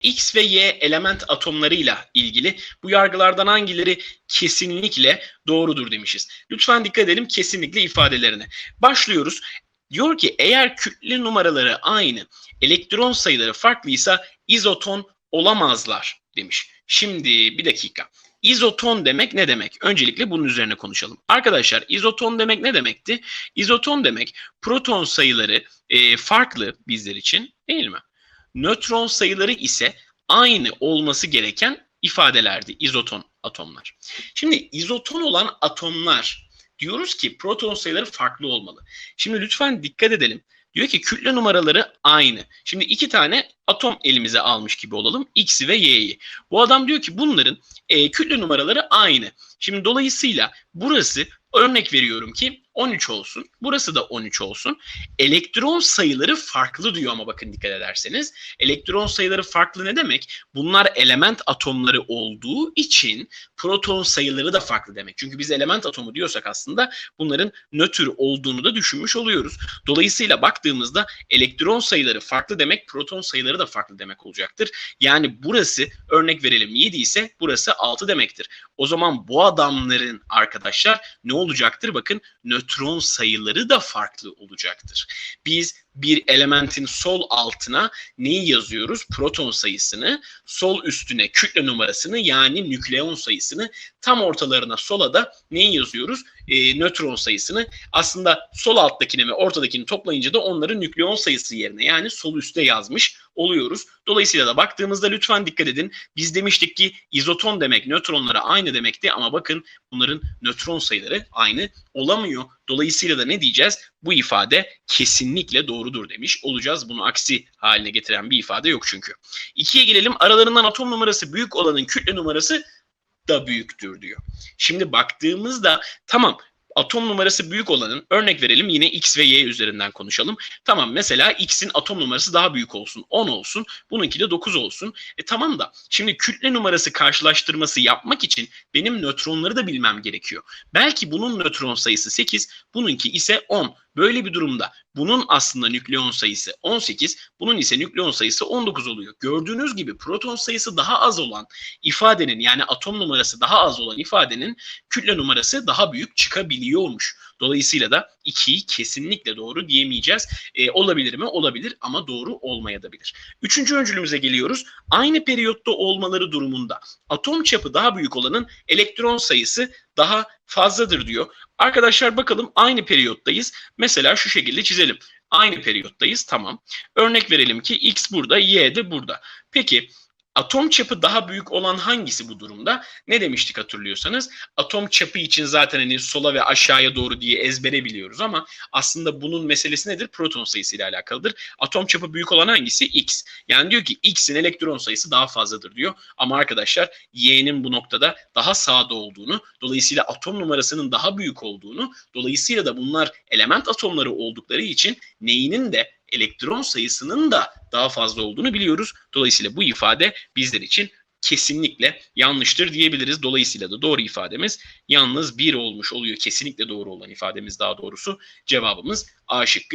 X ve Y element atomlarıyla ilgili bu yargılardan hangileri kesinlikle doğrudur demişiz. Lütfen dikkat edelim kesinlikle ifadelerine. Başlıyoruz. Diyor ki eğer kütle numaraları aynı, elektron sayıları farklıysa izoton olamazlar demiş. Şimdi bir dakika. İzoton demek ne demek? Öncelikle bunun üzerine konuşalım. Arkadaşlar izoton demek ne demekti? İzoton demek proton sayıları e, farklı bizler için değil mi? Nötron sayıları ise aynı olması gereken ifadelerdi izoton atomlar. Şimdi izoton olan atomlar diyoruz ki proton sayıları farklı olmalı. Şimdi lütfen dikkat edelim. Diyor ki kütle numaraları aynı. Şimdi iki tane atom elimize almış gibi olalım. X'i ve Y'yi. Bu adam diyor ki bunların e, kütle numaraları aynı. Şimdi dolayısıyla burası örnek veriyorum ki 13 olsun. Burası da 13 olsun. Elektron sayıları farklı diyor ama bakın dikkat ederseniz. Elektron sayıları farklı ne demek? Bunlar element atomları olduğu için proton sayıları da farklı demek. Çünkü biz element atomu diyorsak aslında bunların nötr olduğunu da düşünmüş oluyoruz. Dolayısıyla baktığımızda elektron sayıları farklı demek, proton sayıları da farklı demek olacaktır. Yani burası örnek verelim 7 ise burası 6 demektir. O zaman bu adamların arkadaşlar ne olacaktır? Bakın nötron sayıları da farklı olacaktır. Biz bir elementin sol altına neyi yazıyoruz? Proton sayısını, sol üstüne kütle numarasını yani nükleon sayısını, tam ortalarına sola da neyi yazıyoruz? E, nötron sayısını. Aslında sol alttakini ve ortadakini toplayınca da onların nükleon sayısı yerine yani sol üstte yazmış oluyoruz. Dolayısıyla da baktığımızda lütfen dikkat edin. Biz demiştik ki izoton demek nötronlara aynı demekti ama bakın bunların nötron sayıları aynı olamıyor. Dolayısıyla da ne diyeceğiz? Bu ifade kesinlikle doğrudur demiş olacağız. Bunu aksi haline getiren bir ifade yok çünkü. İkiye gelelim. Aralarından atom numarası büyük olanın kütle numarası da büyüktür diyor. Şimdi baktığımızda tamam atom numarası büyük olanın örnek verelim yine x ve y üzerinden konuşalım. Tamam mesela x'in atom numarası daha büyük olsun 10 olsun bununki de 9 olsun. E tamam da şimdi kütle numarası karşılaştırması yapmak için benim nötronları da bilmem gerekiyor. Belki bunun nötron sayısı 8 bununki ise 10. Böyle bir durumda bunun aslında nükleon sayısı 18, bunun ise nükleon sayısı 19 oluyor. Gördüğünüz gibi proton sayısı daha az olan ifadenin yani atom numarası daha az olan ifadenin kütle numarası daha büyük çıkabiliyormuş. Dolayısıyla da 2'yi kesinlikle doğru diyemeyeceğiz. E, olabilir mi? Olabilir ama doğru olmayabilir. Üçüncü öncülümüze geliyoruz. Aynı periyotta olmaları durumunda atom çapı daha büyük olanın elektron sayısı daha fazladır diyor. Arkadaşlar bakalım aynı periyottayız. Mesela şu şekilde çizelim. Aynı periyottayız tamam. Örnek verelim ki x burada, y de burada. Peki atom çapı daha büyük olan hangisi bu durumda? Ne demiştik hatırlıyorsanız? Atom çapı için zaten hani sola ve aşağıya doğru diye ezbere biliyoruz ama aslında bunun meselesi nedir? Proton sayısı ile alakalıdır. Atom çapı büyük olan hangisi? X. Yani diyor ki X'in elektron sayısı daha fazladır diyor. Ama arkadaşlar Y'nin bu noktada daha sağda olduğunu, dolayısıyla atom numarasının daha büyük olduğunu, dolayısıyla da bunlar element atomları oldukları için neyinin de elektron sayısının da daha fazla olduğunu biliyoruz. Dolayısıyla bu ifade bizler için kesinlikle yanlıştır diyebiliriz. Dolayısıyla da doğru ifademiz yalnız bir olmuş oluyor. Kesinlikle doğru olan ifademiz daha doğrusu cevabımız A şıkkı.